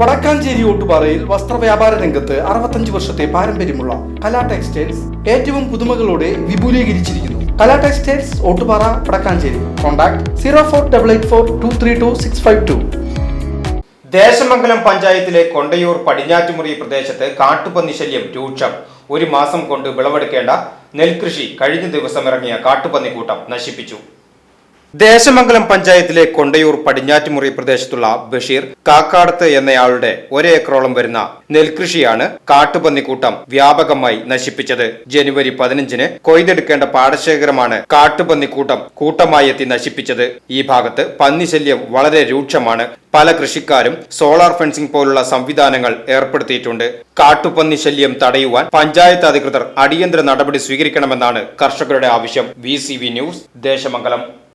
വടക്കാഞ്ചേരി ഓട്ടുപാറയിൽ വസ്ത്രവ്യാപാര രംഗത്ത് അറുപത്തഞ്ച് വർഷത്തെ പാരമ്പര്യമുള്ള കലാ ടെക്സ്റ്റൈൽസ് ഏറ്റവും പുതുമകളോടെ വിപുലീകരിച്ചിരിക്കുന്നു. Kala textiles Ottupara Vadakkanchery. Contact zero four double eight four two three two six five two. Desamangalam പഞ്ചായത്തിലെ കൊണ്ടയൂർ പടിഞ്ഞാറ്റുമുറി പ്രദേശത്ത് കാട്ടുപന്നി ശല്യം രൂക്ഷം. ഒരു മാസം കൊണ്ട് വിളവെടുക്കേണ്ട നെൽകൃഷി കഴിഞ്ഞ ദിവസം ഇറങ്ങിയ കാട്ടുപന്നിക്കൂട്ടം നശിപ്പിച്ചു. ദേശമംഗലം പഞ്ചായത്തിലെ കൊണ്ടയൂർ പടിഞ്ഞാറ്റുമുറി പ്രദേശത്തുള്ള ബഷീർ കാക്കാടത്ത് എന്നയാളുടെ ഒരേക്കറോളം വരുന്ന നെൽകൃഷിയാണ് കാട്ടുപന്നിക്കൂട്ടം വ്യാപകമായി നശിപ്പിച്ചത്. ജനുവരി പതിനഞ്ചിന് കൊയ്തെടുക്കേണ്ട പാടശേഖരമാണ് കാട്ടുപന്നിക്കൂട്ടം കൂട്ടമായി എത്തി നശിപ്പിച്ചത്. ഈ ഭാഗത്ത് പന്നിശല്യം വളരെ രൂക്ഷമാണ്. പല കൃഷിക്കാരും സോളാർ ഫെൻസിംഗ് പോലുള്ള സംവിധാനങ്ങൾ ഏർപ്പെടുത്തിയിട്ടുണ്ട്. കാട്ടുപന്നി ശല്യം തടയുവാൻ പഞ്ചായത്ത് അധികൃതർ അടിയന്തര നടപടി സ്വീകരിക്കണമെന്നാണ് കർഷകരുടെ ആവശ്യം. V News Desamangalam.